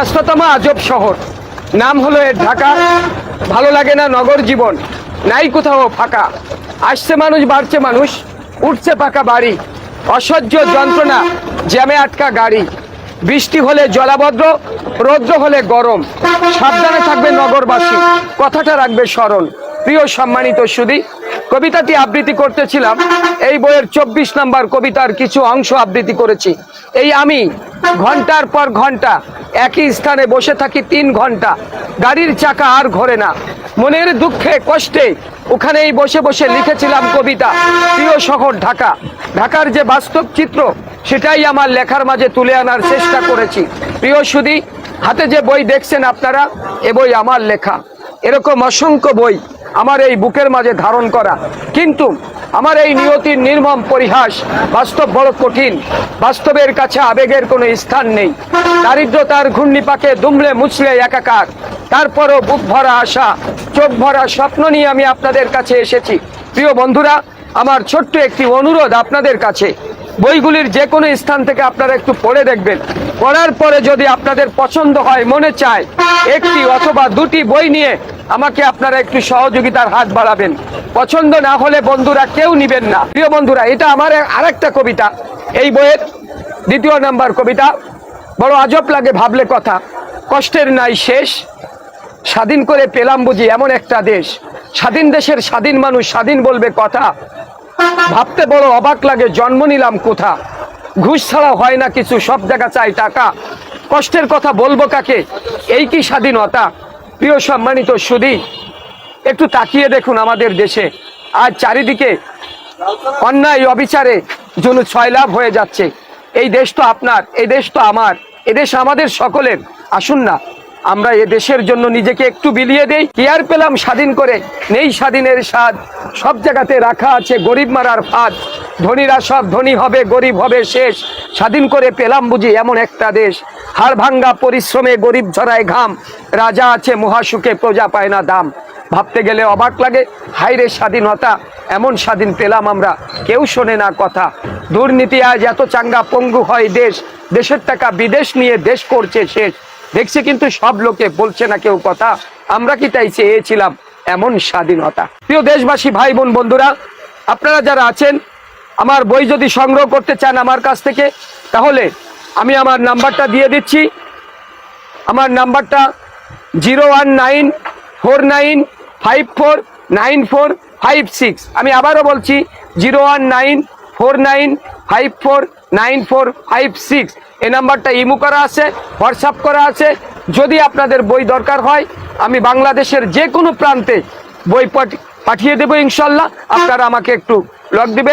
ব্যস্ততম আজব শহর। নাম হলো এর ঢাকা। ভালো লাগে না নগর জীবন। নাই কোথাও ফাঁকা। আসছে মানুষ, বাড়ছে মানুষ, উঠছে পাকা বাড়ি। অসহ্য যন্ত্রণা, জ্যামে আটকা গাড়ি। বৃষ্টি হলে জলাবদ্র রৌদ্র হলে গরম। সাবধানে থাকবে নগরবাসী। কথাটা রাখবে স্মরণ। প্রিয় সম্মানিত সুদী কবিতাটি আবৃত্তি করতেছিলাম। এই বইয়ের চব্বিশ নাম্বার কবিতার কিছু অংশ আবৃত্তি করেছি। এই আমি ঘণ্টার পর ঘণ্টা একই স্থানে বসে থাকি তিন ঘণ্টা। গাড়ির চাকা আর ঘোরে না। মনের দুঃখে, কষ্টে ওখানেই বসে বসে লিখেছিলাম কবিতা। প্রিয় শহর ঢাকা। ঢাকার যে বাস্তব চিত্র, সেটাই আমার লেখার মাঝে তুলে আনার চেষ্টা করেছি। প্রিয় সুদী হাতে যে বই দেখছেন আপনারা, এ বই আমার লেখা। এরকম অসংখ্য বই আমার এই বুকের মাঝে ধারণ করা। কিন্তু আমার এই নিয়তির নির্মম পরিহাস বাস্তব বড় কঠিন। বাস্তবের কাছে আবেগের কোনো স্থান নেই। দারিদ্রতার ঘূর্ণিপাকে দুমড়ে মুছলে একাকার। তারপরও বুক ভরা আশা, চোখ ভরা স্বপ্ন নিয়ে আমি আপনাদের কাছে এসেছি। প্রিয় বন্ধুরা, আমার ছোট্ট একটি অনুরোধ আপনাদের কাছে। বইগুলির যে কোনো স্থান থেকে আপনারা একটু পড়ে দেখবেন। পড়ার পরে যদি আপনাদের পছন্দ হয়, মনে চায়, একটি অথবা দুটি বই নিয়ে আমাকে আপনারা একটু সহযোগিতার হাত বাড়াবেন। পছন্দ না হলে বন্ধুরা কেউ নিবেন না। প্রিয় বন্ধুরা, এটা আমার আরেকটা কবিতা। এই বইয়ের দ্বিতীয় নাম্বার কবিতা। বড় আজব লাগে ভাবলে কথা। কষ্টের নাই শেষ। স্বাধীন করে পেলাম বুঝি এমন একটা দেশ। স্বাধীন দেশের স্বাধীন মানুষ স্বাধীন বলবে কথা। ভাবতে বড় অবাক লাগে জন্ম নিলাম কোথা? ঘুষ ছাড়া হয় না কিছু, সব জায়গা চাই টাকা। কষ্টের কথা বলব কাকে? এই কি স্বাধীনতা? প্রিয় সম্মানিত সুদী একটু তাকিয়ে দেখুন আমাদের দেশে। আজ চারিদিকে অন্যায় অবিচারে জন্য ছয়লাভ হয়ে যাচ্ছে। এই দেশ তো আপনার, এই দেশ তো আমার এদেশ আমাদের সকলের। আসুন না, আমরা এ দেশের জন্য নিজেকে একটু বিলিয়ে দেই। কি আর পেলাম স্বাধীন করে? নেই স্বাধীনের স্বাদ। সব জায়গাতে রাখা আছে গরিব মারার ফাঁদ। ধনীরা সব ধনী হবে, গরিব হবে, শেষ। স্বাধীন করে পেলাম বুঝি এমন একটা দেশ। হাড় ভাঙ্গা পরিশ্রমে গরিব ঝরায় ঘাম। রাজা আছে, মহাসুখে প্রজা পায় না দাম। ভাবতে গেলে অবাক লাগে হাইরে স্বাধীনতা, এমন স্বাধীন পেলাম আমরা। কেউ শোনে না কথা। দুর্নীতি আজ এত চাঙ্গা পঙ্গু হয় দেশ। দেশের টাকা বিদেশ নিয়ে দেশ করছে শেষ। দেখছি কিন্তু সব লোকে বলছে না কেউ কথা। আমরা কি তাই চেয়েছিলাম? এমন স্বাধীনতা। প্রিয় দেশবাসী ভাই বোন বন্ধুরা, আপনারা যারা আছেন আমার বই যদি সংগ্রহ করতে চান আমার কাছ থেকে, তাহলে আমি আমার নাম্বারটা দিয়ে দিচ্ছি। আমার নাম্বারটা zero one nine four nine five four nine four five six. আমি আবারও বলছি, zero one nine four nine five four nine four five six. এই নাম্বারটা ইমো করা আছে, হোয়াটসঅ্যাপ করা আছে। যদি আপনাদের বই দরকার হয়, আমি বাংলাদেশের যে কোনো প্রান্তে বই পাঠ- পাঠিয়ে দেবো ইনশাল্লাহ। আপনারা আমাকে একটু লক দিবেন।